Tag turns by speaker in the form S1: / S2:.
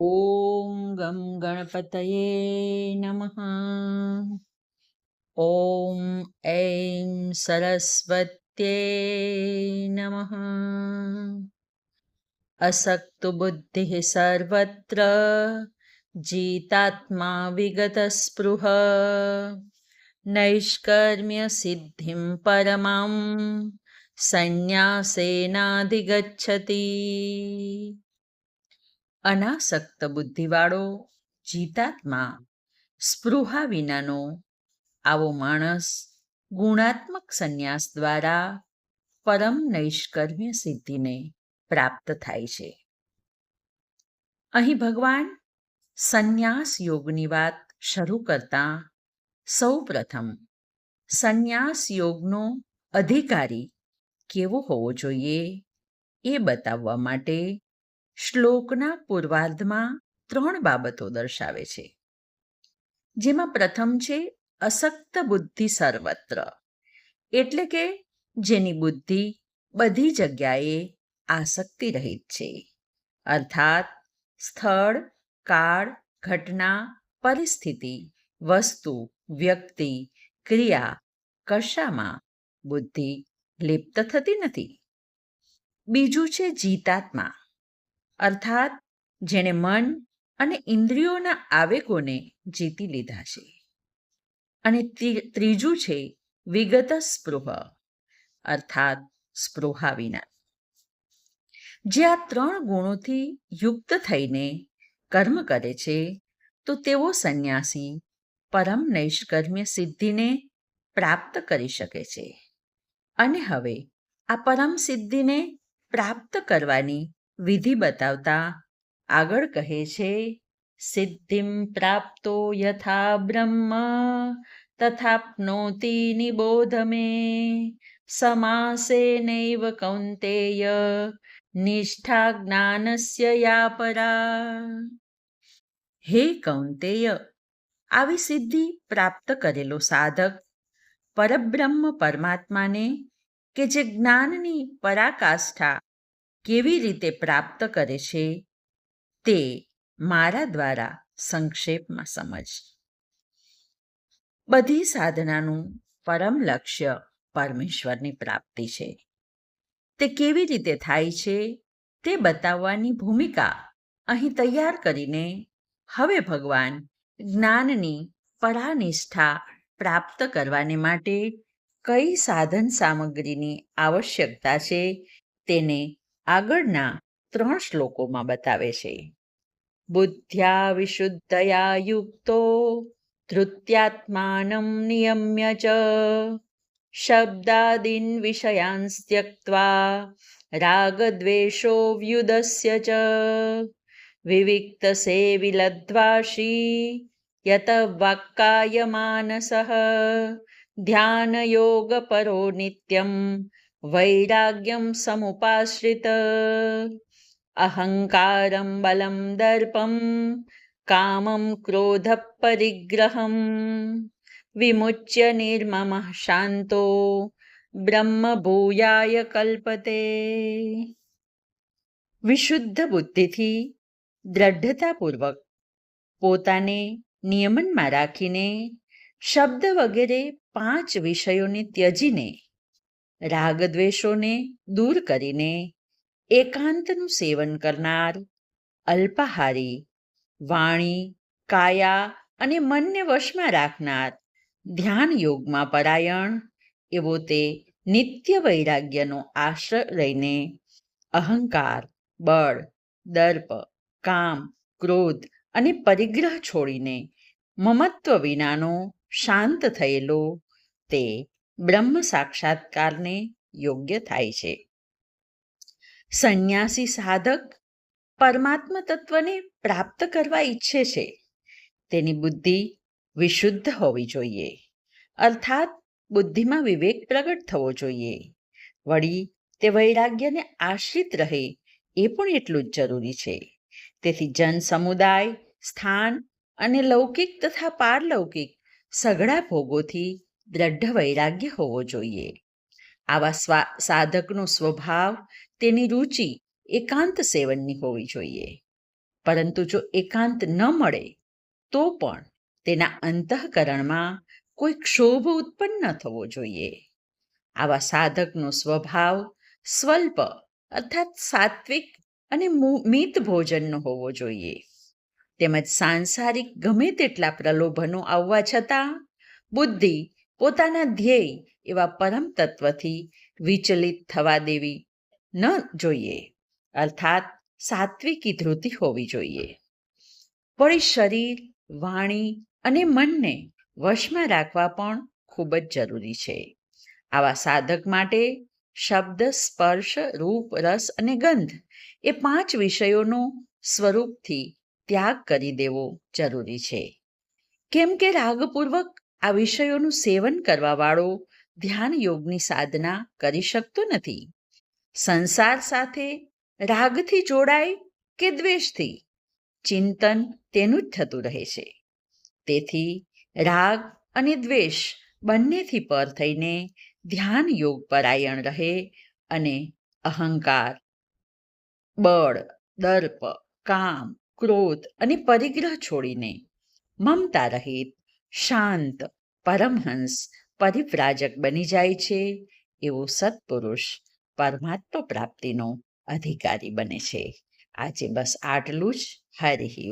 S1: ઓમ ગમ ગણપતયે નમઃ ઓમ ઐમ સરસ્વત્યે નમઃ અસક્તુ બુદ્ધિ સર્વત્ર જીતાત્મા વિગત સ્પૃહ નૈષ્કર્મ્ય સિદ્ધિમ પરમામ સંન્યાસેનાધિગચ્છતિ અનાસક્ત બુદ્ધિવાળો જીતાત્મા, સ્પૃહા વિનાનો આવો માણસ ગુણાત્મક સંન્યાસ દ્વારા પરમ નૈષ્કર્મ્ય સિદ્ધિને પ્રાપ્ત થાય છે. અહીં ભગવાન સંન્યાસ યોગની વાત શરૂ કરતા સૌ પ્રથમ સંન્યાસ યોગનો અધિકારી કેવો હોવો જોઈએ એ બતાવવા માટે શ્લોકના પૂર્વાર્ધમાં ત્રણ બાબતો દર્શાવે છે. જેમાં પ્રથમ છે, અસક્ત બુદ્ધિ સર્વત્ર. એટલે કે જેની બુદ્ધિ બધી જગ્યાએ આસક્તિ રહિત છે. અર્થાત, સ્થળ, કાળ, ઘટના, પરિસ્થિતિ, વસ્તુ, વ્યક્તિ, ક્રિયા, કશામાં બુદ્ધિ લિપ્ત થતી નથી. બીજું છે, જીતાત્મા. અર્થાત, જેણે મન અને ઇન્દ્રિયોના આવેગોને જીતી લીધા છે. અને ત્રીજું છે, વિગત સ્પૃહ, અર્થાત સ્પૃહા વિના. જે આ ત્રણ ગુણોથી યુક્ત થઈને કર્મ કરે છે, તો તેઓ સંન્યાસી, પરમ નૈષ્કર્મ્ય સિદ્ધિને પ્રાપ્ત કરી શકે છે. અને હવે આ પરમ સિદ્ધિને પ્રાપ્ત કરવાની વિધિ બતાવતા આગળ કહે છે, સિદ્ધિમ પ્રાપ્તો યથા બ્રહ્મ, તથાપ્નોતિ નિબોધ મે સમાસે નૈવ કૌંતેય નિષ્ઠા જ્ઞાનસ્ય યાપરા હે કૌંતેય, આવી સિદ્ધિ પ્રાપ્ત કરેલો સાધક પરબ્રહ્મ પરમાત્માને કે જે જ્ઞાનની પરાકાષ્ઠા કેવી રીતે પ્રાપ્ત કરે છે તે મારા દ્વારા સંક્ષેપમાં સમજ. બધી સાધનાનું પરમ લક્ષ્ય પરમેશ્વરની પ્રાપ્તિ છે. તે કેવી રીતે થાય છે તે બતાવવાની ભૂમિકા અહીં તૈયાર કરીને હવે ભગવાન જ્ઞાનની પરાનિષ્ઠા પ્રાપ્ત કરવાને માટે કઈ સાધન સામગ્રીની આવશ્યકતા છે તેને આગળના ત્રણ શ્લોકોમાં બતાવે છે. બુદ્ધ્યા વિશુદ્ધયા યુક્તો ધૃત્યાત્માનમ નિયમ્ય ચ. શબ્દાદીન વિષયાંસ ત્યક્ત્વા રાગદ્વેષો વ્યુદસ્ય ચ. વિવિક્ત સેવિલદ્વાશી યત વાક્કાય માનસઃ ધ્યાનયોગપરો નિત્યમ વૈરાગ્યમ સમુપાશ્રિત અહંકારમ બલમ દર્પમ કામમ ક્રોધ પરિગ્રહમ વિમુચ્ય નિર્મમ શાંતો બ્રહ્મ ભૂયાય કલ્પતે વિશુદ્ધ બુદ્ધિથી દ્રઢતાપૂર્વક પોતાને નિયમનમાં રાખીને શબ્દ વગેરે પાંચ વિષયોને ત્યજીને રાગદ્વેષોને દૂર કરીને એકાંતનું સેવન કરનાર અલ્પાહારી, વાણી, કાયા અને મનને વશમાં રાખનાર ધ્યાન યોગમાં પરાયણ એવો તે નિત્ય વૈરાગ્યનો આશ્રય લઈને અહંકાર, બળ, દર્પ, કામ, ક્રોધ અને પરિગ્રહ છોડીને મમત્વ વિનાનો શાંત થયેલો તે બ્રહ્મ સાક્ષાત્કારને યોગ્ય થાય છે. સંન્યાસી સાધક પરમાત્મ તત્વને પ્રાપ્ત કરવા ઈચ્છે છે. તેની બુદ્ધિ વિશુદ્ધ હોવી જોઈએ. અર્થાત બુદ્ધિમાં વિવેક પ્રગટ થવો જોઈએ. વળી તે વૈરાગ્યને આશ્રિત રહે એ પણ એટલું જ જરૂરી છે. તેથી જન સમુદાય, સ્થાન અને લૌકિક તથા પારલૌકિક સઘળા ભોગોથી દ્રઢ વૈરાગ્ય હોવો જોઈએ. આવા સ્વા, સાધકનો સ્વભાવ, તેની રુચિ એકાંત સેવનની હોવી જોઈએ. પરંતુ જો એકાંત ન મળે, તો પણ તેના અંતઃકરણમાં કોઈ ક્ષોભ ઉત્પન્ન થવો જોઈએ. આવા સાધકનો સ્વભાવ સ્વલ્પ અર્થાત સાત્વિક અને મિત ભોજનનો હોવો જોઈએ. તેમજ સાંસારિક ગમે તેટલા પ્રલોભનો આવવા છતાં બુદ્ધિ પોતાના ધ્યેય એવા પરમ તત્વથી વિચલિત થવા દેવી ન જોઈએ. અર્થાત સાત્વિકી ધૃતિ હોવી જોઈએ. વળી શરીર, વાણી અને મનને વશમાં રાખવા પણ ખૂબ જ જરૂરી છે. આવા સાધક માટે શબ્દ, સ્પર્શ, રૂપ, રસ અને ગંધ એ પાંચ વિષયોનો સ્વરૂપથી ત્યાગ કરી દેવો જરૂરી છે. કેમ કે રાગપૂર્વક આ વિષયોનું સેવન કરવાવાળો ધ્યાન યોગની સાધના કરી શકતો નથી. સંસાર સાથે રાગથી જોડાય કે દ્વેષથી? ચિંતન તેનું જ થતું રહે છે. તેથી રાગ અને દ્વેષ બંનેથી પર થઈને ધ્યાન યોગ પરાયણ રહે અને અહંકાર, બળ, દર્પ, કામ, ક્રોધ અને પરિગ્રહ છોડીને મમતા રહિત શાંત પરમહંસ પરિવ્રાજક બની જાય છે. એવો સત્પુરુષ પરમાત્મા પ્રાપ્તિનો અધિકારી બને છે. આજે બસ આટલું જ. હરિ